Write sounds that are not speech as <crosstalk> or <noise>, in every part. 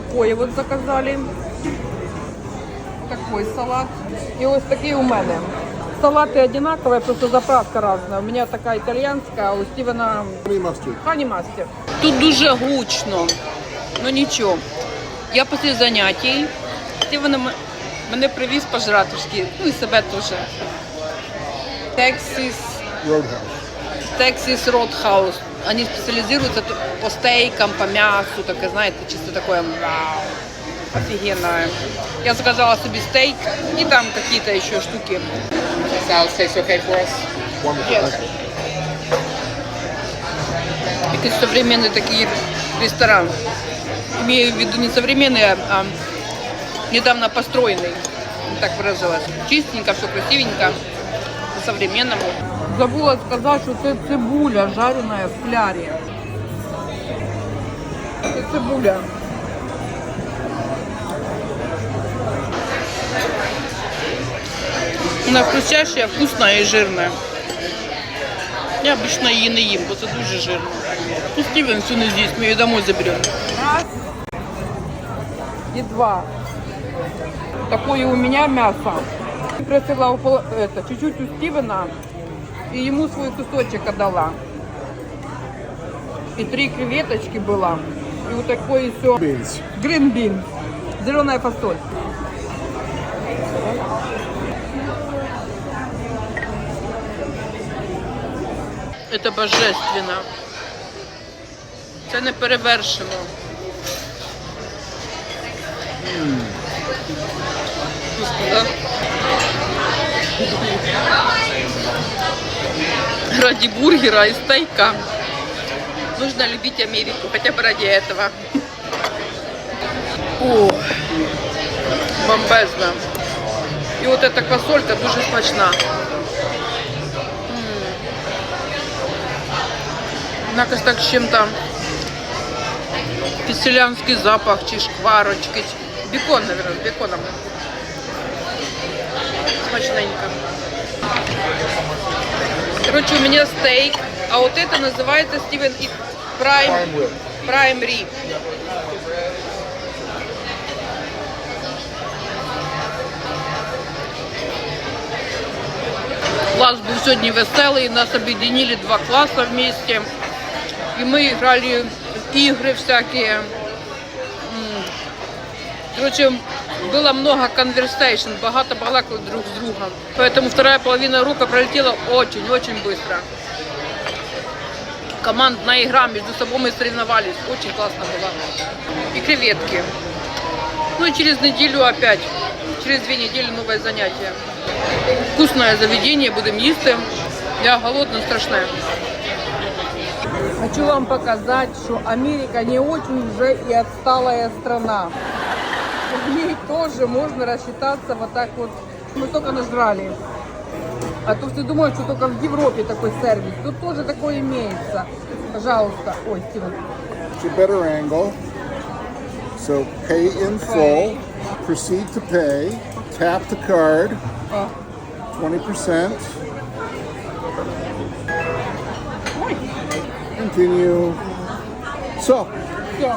такое вот заказали. Такой салат. І ось такий у мене. Салати одинакові, просто заправка різна. У мене така італіянська, а у Стівена. Хані мастер. Тут дуже гучно, ну нічого. Я після занятий, Стівен мене привіз пожратушки, ну і себе теж. Texas, Roadhouse. Texas Roadhouse. Они специализируются по стейкам, по мясу, такое, знаете, чисто такое вау, офигенное. Я заказала себе стейк и там какие-то еще штуки. Salad tastes okay for us? Yes. Такой современный такой ресторан. Имею в виду не современный, а, а недавно построенный. Так выразилась. Чистенько, все красивенько, по-современному. Забыла сказать, что это цибуля, жареная в кляре. Это цибуля. Она хрустящая, вкусная и жирная. Я обычно її не їм, бо це дуже жирно. Ну, Стівен всю не з'їсть, ми її домой заберемо. Раз і два. Такое у меня мясо. Просила у пол- это, чуть-чуть у Стивена и ему свой кусочек отдала. И три креветочки было. И вот такое все. Green bean. Зеленая фасоль. Это божественно. Це не перевершено. Вкусно, да? Ради бургера и стейка нужно любить Америку, хотя бы ради этого. О, бомбезно. І от эта квасолька дуже смачна. Вона якось так з чим-то селянський запах чи шкварочки. Бекон, наверное, з беконом. Смачненько. Короче, у меня стейк, а вот это называется Стивен и Прайм, Prime rib. Прайм Ри. Класс был сегодня веселый, нас объединили два класса вместе. И мы играли в игры всякие. М. Короче, было много conversation, богато балакали друг с другом. Поэтому вторая половина урока пролетела очень-очень быстро. Командная игра, между собой мы соревновались. Очень классно было. И креветки. Ну и через неделю опять. Через две недели новое занятие. Вкусное заведение, будем їсти. Я голодна, страшная. Хочу вам показать, что Америка не очень уже и отсталая страна. В ней тоже можно рассчитаться вот так вот. Мы только нажрали. А то все думают, что только в Европе такой сервис. Тут тоже такое имеется. Пожалуйста. Ой, Стивен. Better angle. So pay in full. Proceed to pay. Tap the card. А. 20%. Ой, Continue. So, все.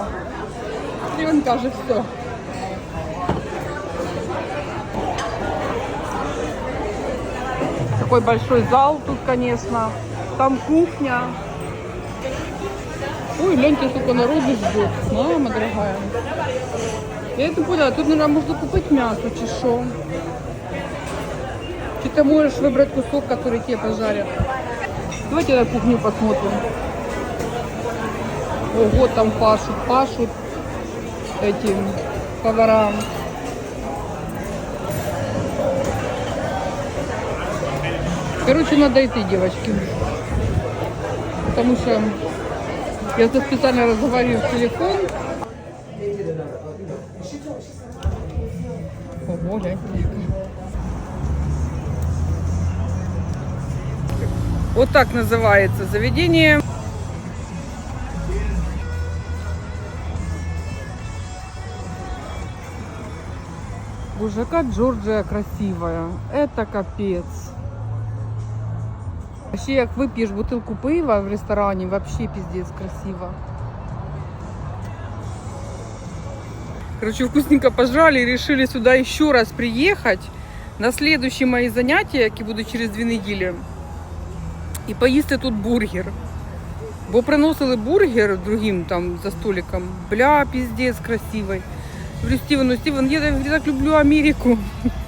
Стивен каже все. Такой большой зал тут, конечно. Там кухня. Ой, гляньте, сколько народу ждет. Мама дорогая. Я это поняла, тут, наверное, можно купить мясо, что. Чи ты можешь выбрать кусок, который тебе пожарят. Давайте на кухню посмотрим. Ого, там пашут, пашут эти повара. Короче, надо идти, девочки. Потому что я тут специально разговариваю в телефон. Ого, гляньте. Вот так называется заведение. Боже, как Джорджия красивая. Это капец. Вообще, як вип'єш бутилку пива в ресторані, вообще пиздец красиво. Короче, вкусненько пожрали и решили сюда еще раз приехать на следующі мої заняття, які будуть через дві неділі, і поїсти тут бургер. Бо приносили бургер другим там за столиком. Бля, піздець красивий. Говорю, Стівену, Стівен, я так- я так люблю Америку. <laughs>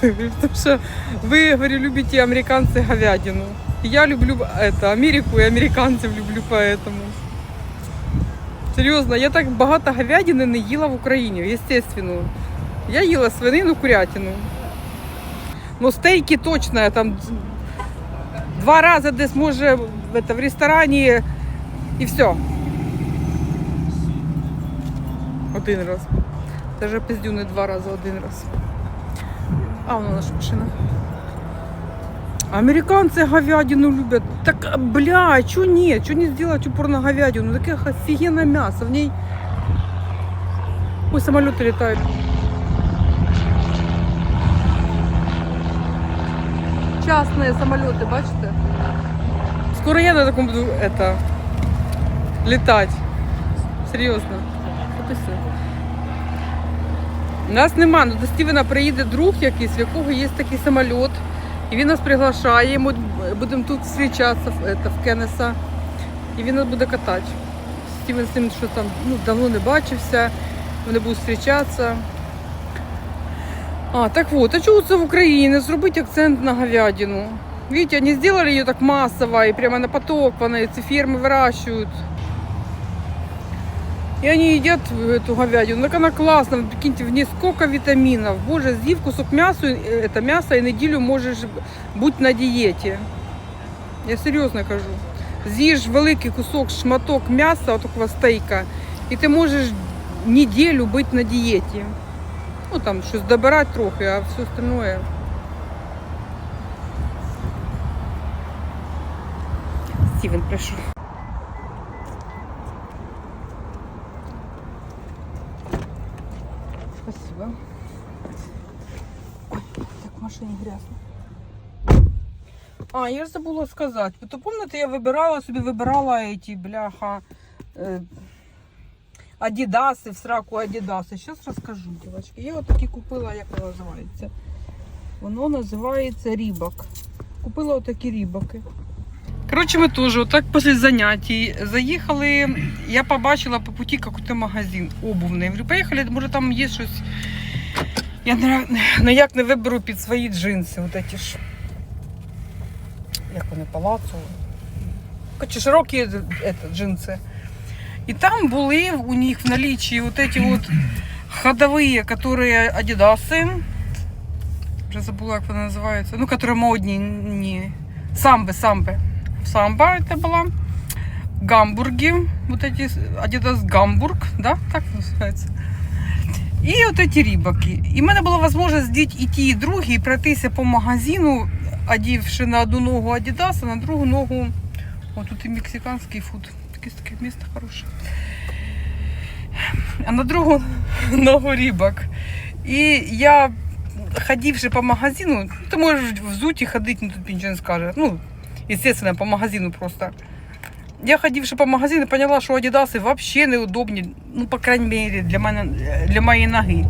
Потому что вы, говорю, любите американцы говядину. И Я люблю это, Америку и американцев люблю поэтому. Серйозно, я так багато говядини не їла в Україні, естественно. Я їла свинину, курятину. Ну, стейки точно я там два рази десь може в, это, в ресторані і все. Один раз. Даже пиздю не два рази, один раз. А, вона наша машина. Американцы говядину любят. Так, бля, чё нет? Чё не сделать упор на говядину? Такое офигенное мясо. В ней... Ой, самолеты летают. Частные самолеты, бачите? Скоро я на таком буду это летать. Серйозно. Записуй. Нас нема, ну до Стівена приїде друг якийсь, в якого є такий самоліт. І він нас приглашає, ми будемо тут зустрічатися в, это, в Кеннеса. І він нас буде катати. Стівен з ним що там ну, давно не бачився, вони будуть зустрічатися. А, так вот, а чого це в Україні? Не зробити акцент на говядину? Видите, они сделали ее так массово и прямо на поток, вона эти фермы выращивают. И они едят эту говядину. Так она классно. Прикиньте, в ней сколько витаминов. Боже, з'їв кусок мяса, э, это мясо, и неделю можеш бути на дієті. Я серйозно кажу. З'їж великий кусок, шматок м'яса, такого стейка, і ти можеш неділю бути на дієті. Ну там щось добирати трохи, а все остальное. Стівен прийшов. Машині грязно. А, я ж забула сказати. То пам'ятаєте, я вибирала собі, вибирала эти, бляха, е, Адідаси, в сраку Адідаси. Зараз розкажу, дівчатки. Я отакі купила, як воно називається. Воно називається рібак. Купила отакі рібаки. Коротше, ми теж отак після занятий заїхали. Я побачила по путі якийсь магазин обувний. Говорю, поїхали, може там є щось. Я не- ніяк не виберу під свої джинси. От ці ж. Як вони палацу. Короче, широкі это, джинси. І там були у них в наличии вот эти вот ходовые, которые адидасы. Вже забула, як вони називаються. Ну, которые модні, не. Самбы, самбы. Самба это была. Гамбурги. Вот эти Adidas Гамбург, да, так називається. І от эти рибаки. І в мене була можливість здіти і ті, і другі, і пройтися по магазину, одівши на одну ногу Adidas, а на другу ногу. О, тут і мексиканський фуд. Якесь таке місто хороше. А на другу <laughs> ногу рибак. І я, ходивши по магазину, ти можеш взуті ходити, ну тут нічого не скаже. Ну, естественно, по магазину просто. Я ходивши по магазину, поняла, що Адідаси вообще неудобні, ну, по крайней мере, для мене, для моєї ноги.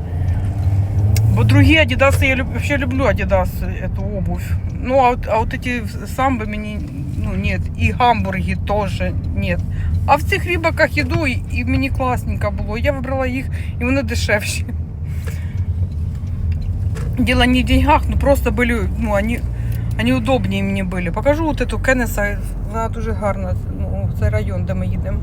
Бо другі Адідаси, я люб, вообще люблю Адидас, эту обувь. Ну, а вот, а вот эти самбы мне, ну, нет. И гамбурги тоже нет. А в цих рибаках іду, і, і мені класненько було. Я вибрала їх, і вони дешевші. <laughs> Дело не в деньгах, ну просто были, ну, они, они удобнее мені були. Покажу вот эту Кеннеса, вона дуже гарна, ну, цей район, де ми їдемо.